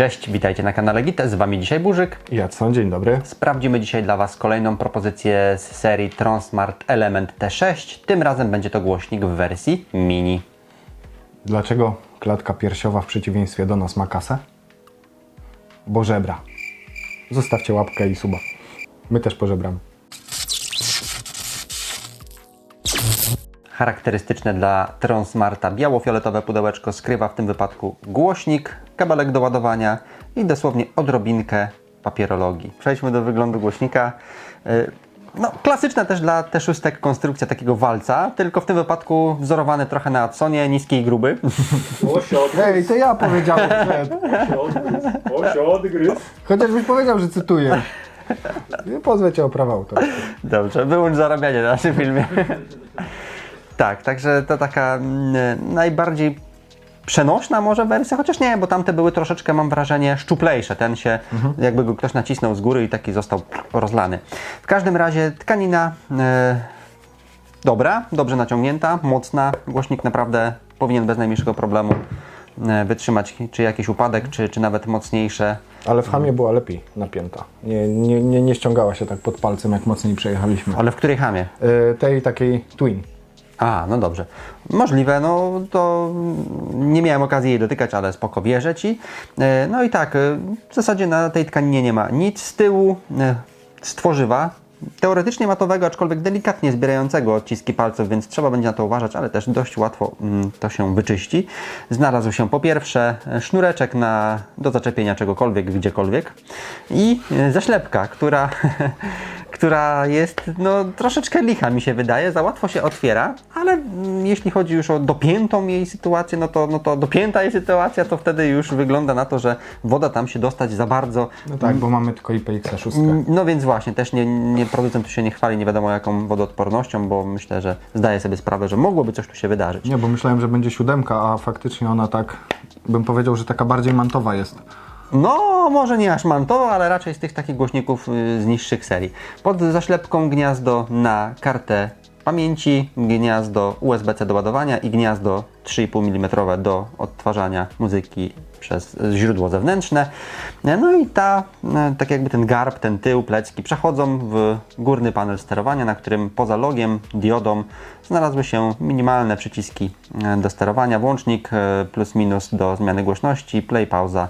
Cześć, witajcie na kanale Gite, z Wami dzisiaj Burzyk. Jacon, dzień dobry. Sprawdzimy dzisiaj dla Was kolejną propozycję z serii Transmart Element T6. Tym razem będzie to głośnik w wersji mini. Dlaczego klatka piersiowa w przeciwieństwie do nas ma kasę? Bo żebra. Zostawcie łapkę i suba. My też pożebramy. Charakterystyczne dla Transmarta biało-fioletowe pudełeczko skrywa w tym wypadku głośnik, kabelek do ładowania i dosłownie odrobinkę papierologii. Przejdźmy do wyglądu głośnika. Yy, No, klasyczna też dla T6 konstrukcja takiego walca, tylko w tym wypadku wzorowany trochę na Adsonie, niski i gruby. Ej, to ja powiedziałem, odgryzł. Chociażbyś powiedział, że cytuję. Nie pozwę cię o prawa autorskie. Dobrze, wyłącz zarabianie na naszym filmie. Tak, także to taka mm, najbardziej przenośna może wersja, chociaż nie, bo tamte były troszeczkę, mam wrażenie, szczuplejsze. Ten się, jakby go ktoś nacisnął z góry i taki został rozlany. W każdym razie tkanina e, dobra, dobrze naciągnięta, mocna. Głośnik naprawdę powinien bez najmniejszego problemu e, wytrzymać czy jakiś upadek, czy, czy nawet mocniejsze Ale w hamie była lepiej napięta. Nie, nie, nie, nie ściągała się tak pod palcem, jak mocniej przejechaliśmy. Ale w której hamie? Y, tej takiej twin. A, no dobrze. Możliwe, no to nie miałem okazji jej dotykać, ale spoko, wierzę Ci. E, No i tak, e, w zasadzie na tej tkaninie nie ma nic z tyłu, e, z tworzywa, teoretycznie matowego, aczkolwiek delikatnie zbierającego odciski palców, więc trzeba będzie na to uważać, ale też dość łatwo mm, to się wyczyści. Znalazł się po pierwsze sznureczek na, do zaczepienia czegokolwiek, gdziekolwiek i zaślepka, która, która jest no, troszeczkę licha mi się wydaje, za łatwo się otwiera, ale mm, jeśli chodzi już o dopiętą jej sytuację, no to, no to dopięta jej sytuacja, to wtedy już wygląda na to, że woda tam się dostać za bardzo No tak, bo mamy tylko IPX6. Mm, No więc właśnie, też nie, nie, producent tu się nie chwali nie wiadomo jaką wodoodpornością, bo myślę, że zdaje sobie sprawę, że mogłoby coś tu się wydarzyć. Nie, bo myślałem, że będzie siódemka, a faktycznie ona tak, bym powiedział, że taka bardziej mantowa jest. No, może nie aż mantowo, ale raczej z tych takich głośników y, z niższych serii. Pod zaślepką gniazdo na kartę pamięci, gniazdo USB-C do ładowania i gniazdo 3,5 mm do odtwarzania muzyki przez źródło zewnętrzne. No i ta, e, tak jakby ten garb, ten tył, plecki przechodzą w górny panel sterowania, na którym poza logiem, diodą znalazły się minimalne przyciski e, do sterowania, włącznik plus minus do zmiany głośności, play, pauza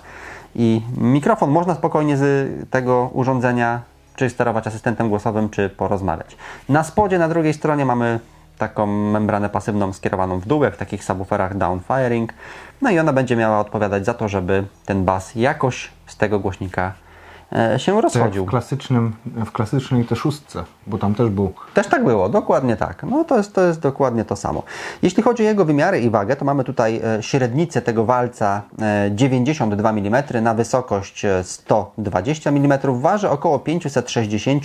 i mikrofon. Można spokojnie z tego urządzenia czy sterować asystentem głosowym, czy porozmawiać. Na spodzie na drugiej stronie mamy taką membranę pasywną skierowaną w dół, jak w takich subwooferach downfiring. No i ona będzie miała odpowiadać za to, żeby ten bas jakoś z tego głośnika się To jak rozchodził. w, klasycznym, w klasycznej te szóstce, bo tam też był. Też tak było, dokładnie tak. No to jest, to jest dokładnie to samo. Jeśli chodzi o jego wymiary i wagę, to mamy tutaj e, średnicę tego walca e, 92 mm na wysokość e, 120 mm. Waży około 560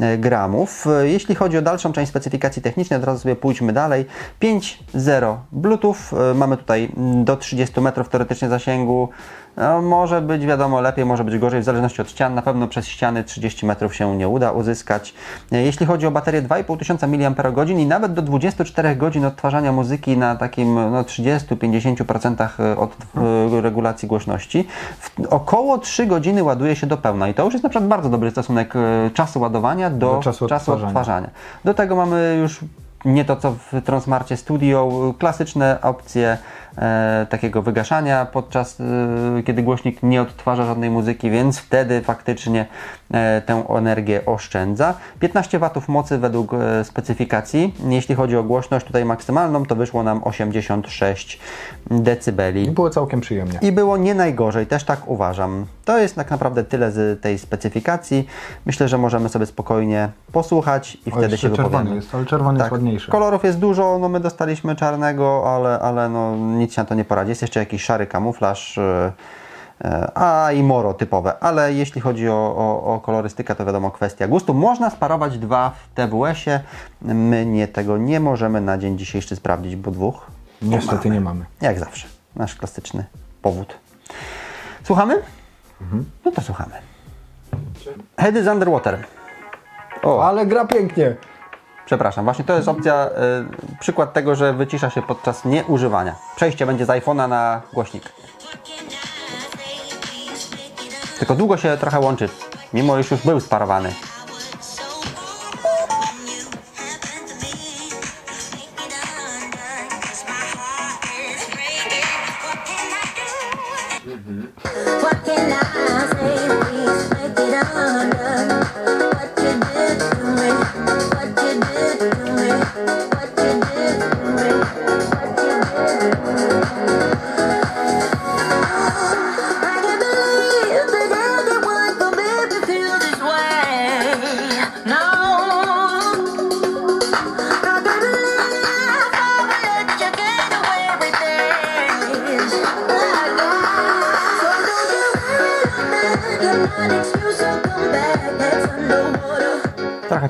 e, gramów. E, Jeśli chodzi o dalszą część specyfikacji technicznej, od razu sobie pójdźmy dalej. 5.0 Bluetooth. E, Mamy tutaj mm, do 30 metrów teoretycznie zasięgu. No, może być wiadomo lepiej, może być gorzej, w zależności od ścian. Na pewno przez ściany 30 metrów się nie uda uzyskać. E, Jeśli chodzi o baterię 2500 mAh i nawet do 24 godzin odtwarzania muzyki na takim no, 30-50% od e, regulacji głośności, w, około 3 godziny ładuje się do pełna. I to już jest na przykład bardzo dobry stosunek e, czasu ładowania do, Do czasu odtwarzania. odtwarzania. Do tego mamy już nie to co w Transmarcie Studio, klasyczne opcje e, takiego wygaszania podczas e, kiedy głośnik nie odtwarza żadnej muzyki, więc wtedy faktycznie e, tę energię oszczędza. 15 W mocy według e, specyfikacji. Jeśli chodzi o głośność tutaj maksymalną, to wyszło nam 86 dB. I było całkiem przyjemnie. I było nie najgorzej, też tak uważam. To jest tak naprawdę tyle z tej specyfikacji. Myślę, że możemy sobie spokojnie posłuchać i O, wtedy się czerwony wypowiemy. jest, ale czerwony jest ładniejszy. Kolorów jest dużo, no my dostaliśmy czarnego, ale, ale no nic się na to nie poradzi. Jest jeszcze jakiś szary kamuflaż, yy, yy, a i moro typowe, ale jeśli chodzi o, o, o kolorystykę, to wiadomo kwestia gustu. Można sparować dwa w TWS-ie. My nie, tego nie możemy na dzień dzisiejszy sprawdzić, bo dwóch Niestety nie mamy. jak zawsze. Nasz klasyczny powód. Słuchamy? No to słuchamy. Head is underwater. O, Ale gra pięknie. Przepraszam, właśnie to jest opcja, y, przykład tego, że wycisza się podczas nieużywania. Przejście będzie z iPhone'a na głośnik. Tylko długo się trochę łączy, mimo iż już był sparowany.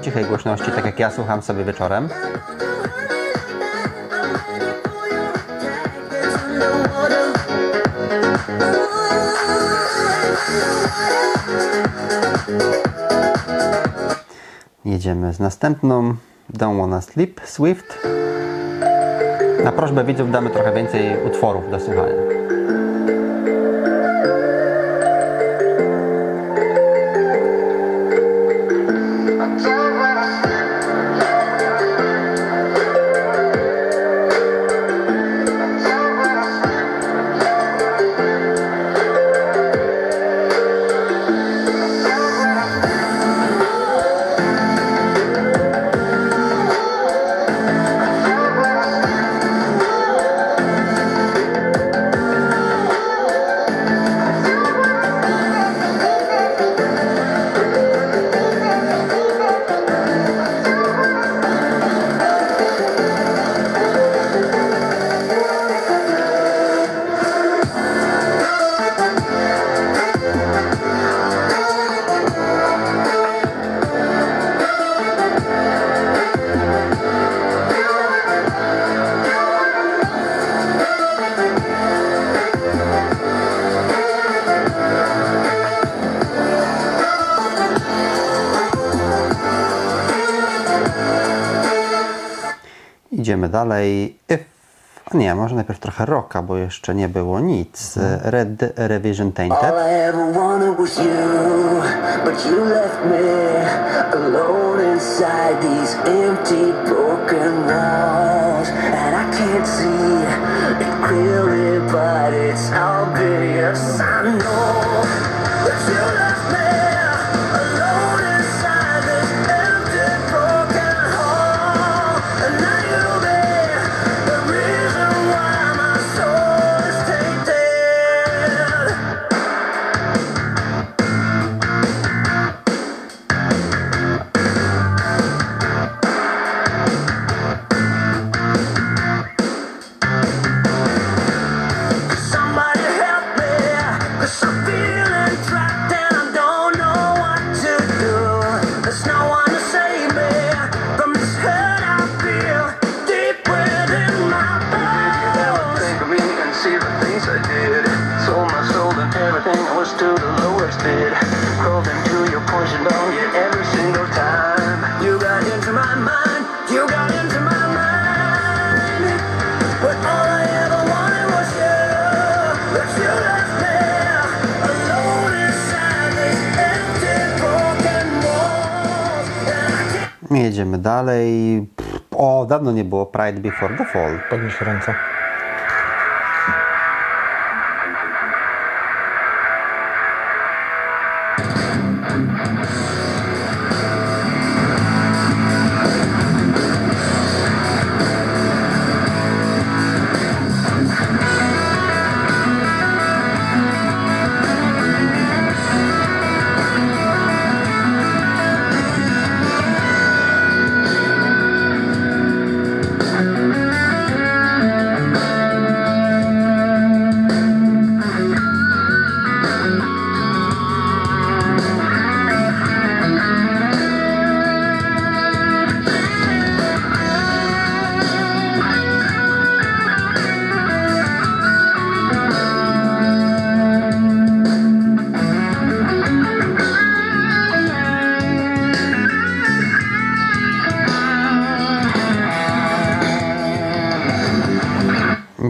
Cichej głośności, tak jak ja słucham sobie wieczorem. Jedziemy z następną. Don't Wanna Sleep, Swift. Na prośbę widzów damy trochę więcej utworów do słuchania. Idziemy dalej. If... a Nie, może najpierw trochę rocka, bo jeszcze nie było nic. Red Revision Tainted. All you, but empty, broken walls. And I can't see the things I did. Sold my soul and everything I was to the lowest bid. Crawled into your poison dome, every single time. You got into my mind, you got into my mind. But all I ever wanted was you. But you left me alone inside these empty, broken walls. And I can't Jedziemy dalej. O, dawno nie było Pride Before the Fall. Podnieś ręce.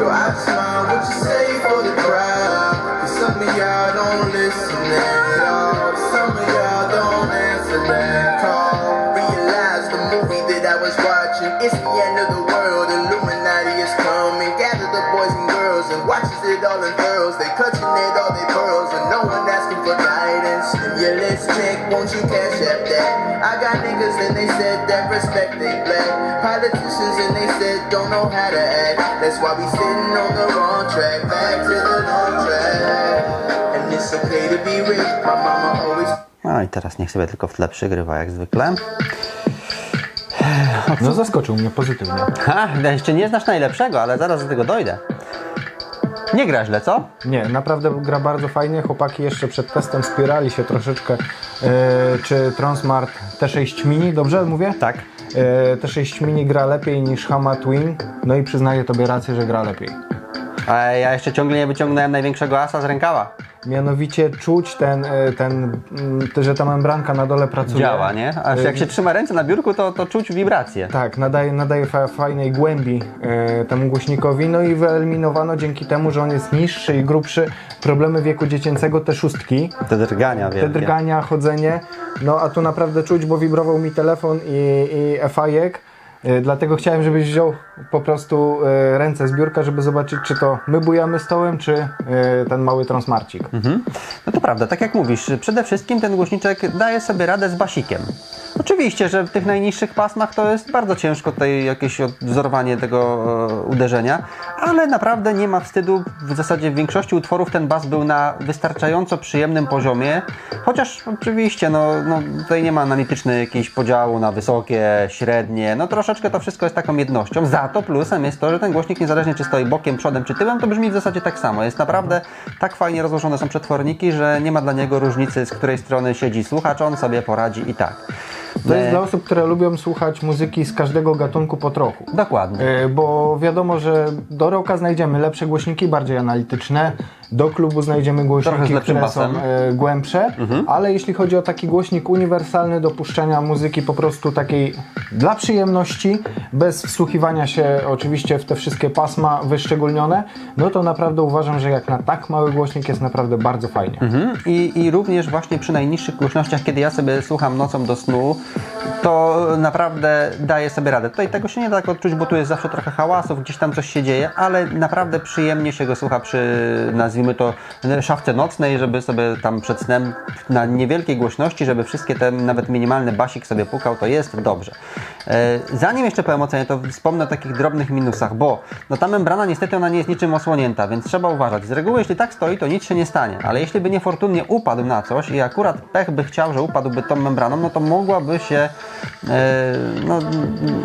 your buttons. Stimulus check, won't you cash at that? I got niggas and they said that respect they black. Politicians and they said don't know how to act. That's why we sitting on the wrong track. Back to the wrong track. And it's okay to be rich. My mama always No i teraz niech sobie tylko w tle przygrywa jak zwykle. No zaskoczył mnie pozytywnie. Ha, jeszcze nie znasz najlepszego, ale zaraz do tego dojdę. Nie gra źle, co? Nie, naprawdę gra bardzo fajnie. Chłopaki jeszcze przed testem spierali się troszeczkę, e, czy Transmart T6 Mini, dobrze mówię? Tak. E, T6 Mini gra lepiej niż Hama Twin, no i przyznaję tobie rację, że gra lepiej. A ja jeszcze ciągle nie wyciągnąłem największego asa z rękawa. Mianowicie czuć ten, e, ten, mm, te- że ta membranka na dole pracuje. Działa, nie? A jak się trzyma ręce na biurku, to, to czuć wibracje. Tak, nadaje, nadaje fa fajnej głębi e, temu głośnikowi, no i wyeliminowano dzięki temu, że on jest niższy i grubszy problemy wieku dziecięcego, te szóstki, Te drgania te wielkie. drgania, chodzenie, no a tu naprawdę czuć, bo wibrował mi telefon i, i FA-jek, e, dlatego chciałem, żebyś wziął po prostu e, ręce z biurka, żeby zobaczyć, czy to my bujamy stołem, czy e, ten mały transmarcik. No to prawda, tak jak mówisz, przede wszystkim ten głośniczek daje sobie radę z basikiem. Oczywiście, że w tych najniższych pasmach to jest bardzo ciężko tutaj jakieś odwzorowanie tego e, uderzenia, ale naprawdę nie ma wstydu. W zasadzie w większości utworów ten bas był na wystarczająco przyjemnym poziomie, chociaż oczywiście no, no, tutaj nie ma analityczny jakiejś podziału na wysokie, średnie, no troszeczkę to wszystko jest taką jednością. Za to plusem jest to, że ten głośnik niezależnie czy stoi bokiem, przodem czy tyłem, to brzmi w zasadzie tak samo. Jest naprawdę tak fajnie rozłożone są przetworniki, że nie ma dla niego różnicy, z której strony siedzi słuchacz, on sobie poradzi i tak. To jest E, dla osób, które lubią słuchać muzyki z każdego gatunku po trochu. Dokładnie. E, Bo wiadomo, że do roka znajdziemy lepsze głośniki, bardziej analityczne. Do klubu znajdziemy głośniki, które są basem. Mhm. e, głębsze, ale jeśli chodzi o taki głośnik uniwersalny do puszczania muzyki po prostu takiej dla przyjemności, bez wsłuchiwania się oczywiście w te wszystkie pasma wyszczególnione, no to naprawdę uważam, że jak na tak mały głośnik jest naprawdę bardzo fajnie. Mhm. I, I również właśnie przy najniższych głośnościach, kiedy ja sobie słucham nocą do snu, to naprawdę daje sobie radę. Tutaj tego się nie da tak odczuć, bo tu jest zawsze trochę hałasów, gdzieś tam coś się dzieje, ale naprawdę przyjemnie się go słucha przy, nazwijmy to, szafce nocnej, żeby sobie tam przed snem na niewielkiej głośności, żeby wszystkie te nawet minimalny basik sobie pukał, to jest dobrze. E, Zanim jeszcze powiem o cenie, to wspomnę o takich drobnych minusach, bo no ta membrana niestety ona nie jest niczym osłonięta, więc trzeba uważać. Z reguły jeśli tak stoi, to nic się nie stanie, ale jeśli by niefortunnie upadł na coś i akurat pech by chciał, że upadłby tą membraną, no to mogłaby się e, no,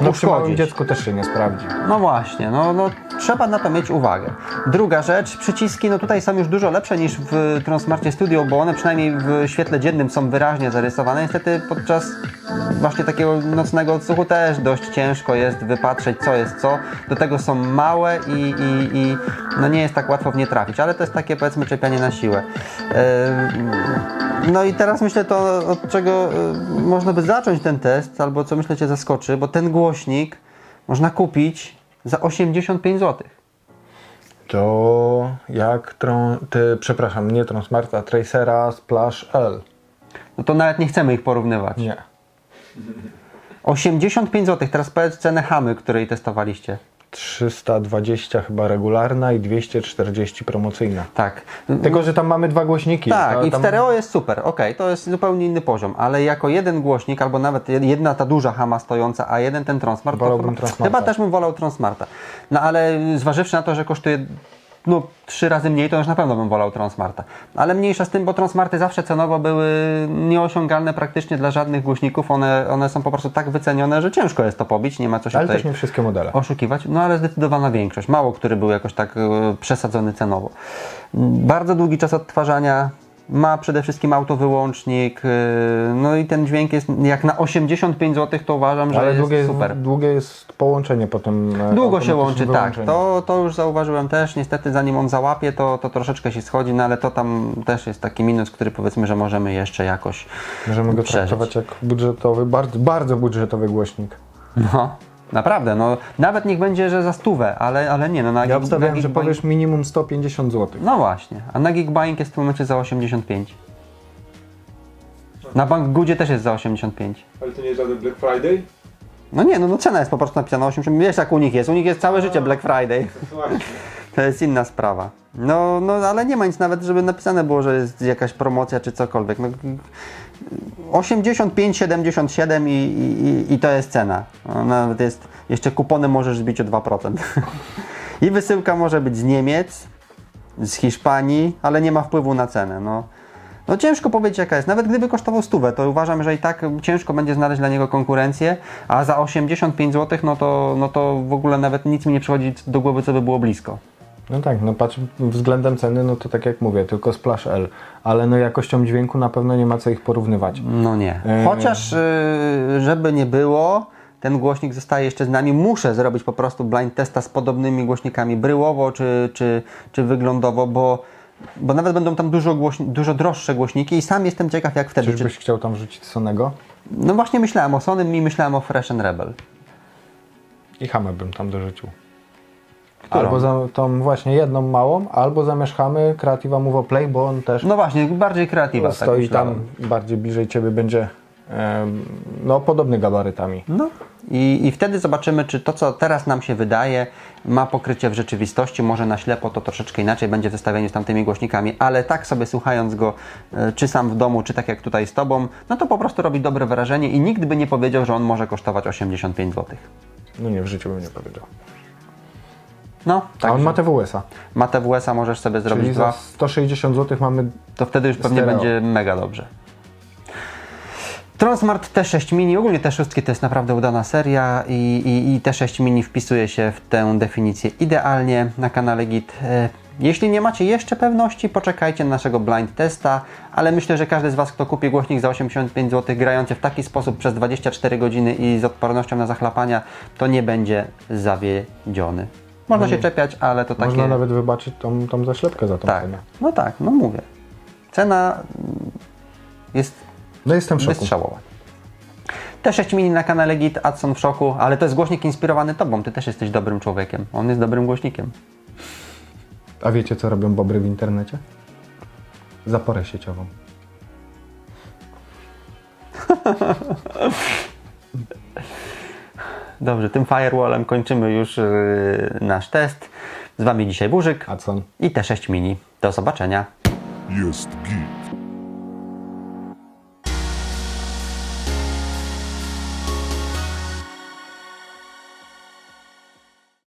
No przy małym dziecku też się nie sprawdzi. No właśnie, no, no trzeba na to mieć uwagę. Druga rzecz, przyciski, no tutaj są już dużo lepsze niż w Transmarcie Studio, bo one przynajmniej w świetle dziennym są wyraźnie zarysowane. Niestety podczas właśnie takiego nocnego odsłuchu też dość ciężko jest wypatrzeć co jest co. Do tego są małe i, i, i no nie jest tak łatwo w nie trafić, ale to jest takie powiedzmy czepianie na siłę. No i teraz myślę to, od czego y, można by zacząć ten test, albo co myślę Cię zaskoczy, bo ten głośnik można kupić za 85 zł. To jak tron, ty, przepraszam, nie Transmarta, Tracera Splash L. No to nawet nie chcemy ich porównywać. Nie. 85 zł. Teraz powiedz cenę Hamy, której testowaliście. 320 chyba regularna i 240 promocyjna. Tak. Tylko, że tam mamy dwa głośniki. Tak, i tam- stereo jest super, okej, to jest zupełnie inny poziom, ale jako jeden głośnik, albo nawet jedna ta duża hama stojąca, a jeden ten Transmart, to chyba, Transmarta. chyba też bym wolał Transmarta. No ale zważywszy na to, że kosztuje no, trzy razy mniej, to już na pewno bym wolał Transmarta. Ale mniejsza z tym, bo Transmarty zawsze cenowo były nieosiągalne praktycznie dla żadnych głośników, one, one są po prostu tak wycenione, że ciężko jest to pobić, nie ma co się Ale tutaj też nie wszystkie modele. oszukiwać, no ale zdecydowana większość. Mało który był jakoś tak e, przesadzony cenowo. Bardzo długi czas odtwarzania, Ma przede wszystkim autowyłącznik, yy, no i ten dźwięk jest jak na 85 zł, to uważam, że Ale jest długie super. długie jest połączenie potem. e, Długo się łączy, tak. To, to już zauważyłem też. Niestety zanim on załapie, to, to troszeczkę się schodzi, no ale to tam też jest taki minus, który powiedzmy, że możemy jeszcze jakoś Możemy go przeżyć. traktować jak budżetowy, bardzo, bardzo budżetowy głośnik. No, naprawdę, no nawet niech będzie, że za stówę, ale, ale nie, no na Ja Geek- obstawiałem, na że powiesz minimum 150 zł. No właśnie, a na Geekbuying jest w tym momencie za 85. Na Bank też jest za 85. Ale to nie jest żaden Black Friday? No nie, no, no cena jest po prostu napisana 80. Wiesz jak u nich jest, u nich jest całe życie Black Friday. Słuchajcie. To jest inna sprawa. No, no ale nie ma nic nawet, żeby napisane było, że jest jakaś promocja czy cokolwiek. No, 85, 77 i, i, i to jest cena. No, nawet jest, jeszcze kupony możesz zbić o 2%. I wysyłka może być z Niemiec, z Hiszpanii, ale nie ma wpływu na cenę. No, no ciężko powiedzieć jaka jest. Nawet gdyby kosztował stówę, to uważam, że i tak ciężko będzie znaleźć dla niego konkurencję, a za 85 zł, no to, no to w ogóle nawet nic mi nie przychodzi do głowy, co by było blisko. No tak, no patrz, względem ceny, no to tak jak mówię, tylko Splash L, ale no jakością dźwięku na pewno nie ma co ich porównywać. No nie. Eee. Chociaż, yy, żeby nie było, ten głośnik zostaje jeszcze z nami. Muszę zrobić po prostu blind testa z podobnymi głośnikami bryłowo czy, czy, czy wyglądowo, bo, bo nawet będą tam dużo, głośni- dużo droższe głośniki i sam jestem ciekaw, jak wtedy. Czy, Czyżbyś chciał tam wrzucić Sonego? no właśnie myślałem o Sony i myślałem o Fresh and Rebel. I Hamę bym tam dorzucił. Którą? Albo za tą właśnie jedną małą, albo zamiast Hamy Creativa Move Play, bo on też No właśnie, bardziej kreatywa. tak stoi myślałem. tam bardziej bliżej Ciebie, będzie no podobny gabarytami. No i, i wtedy zobaczymy, czy to, co teraz nam się wydaje, ma pokrycie w rzeczywistości. Może na ślepo to troszeczkę inaczej będzie w zestawieniu z tamtymi głośnikami, ale tak sobie słuchając go, e, czy sam w domu, czy tak jak tutaj z Tobą, no to po prostu robi dobre wrażenie i nikt by nie powiedział, że on może kosztować 85 zł. No nie, w życiu bym nie powiedział. No, A on także ma TWS-a, ma TWS-a, możesz sobie zrobić czyli za dwa, 160 zł mamy to wtedy już pewnie stereo. będzie mega dobrze. Transmart T6 Mini, ogólnie te szóstki to jest naprawdę udana seria i, i, i T6 Mini wpisuje się w tę definicję idealnie na kanale Git. E, Jeśli nie macie jeszcze pewności, poczekajcie na naszego blind testa, ale myślę, że każdy z Was, kto kupi głośnik za 85 zł, grający w taki sposób przez 24 godziny i z odpornością na zachlapania, to nie będzie zawiedziony. Można się czepiać, ale to takie... Można nawet wybaczyć tą, tą zaślepkę za tą Tak, cenę. no tak, no mówię. Cena mm, jest No jestem w szoku. wystrzałowa. T6 mini na kanale Git, Adson w szoku, ale to jest głośnik inspirowany Tobą. Ty też jesteś dobrym człowiekiem. On jest dobrym głośnikiem. A wiecie co robią bobry w internecie? Zaporę sieciową. Dobrze, tym firewallem kończymy już yy, nasz test. Z Wami dzisiaj Burzyk A co? i T6 mini. Do zobaczenia. Jest git.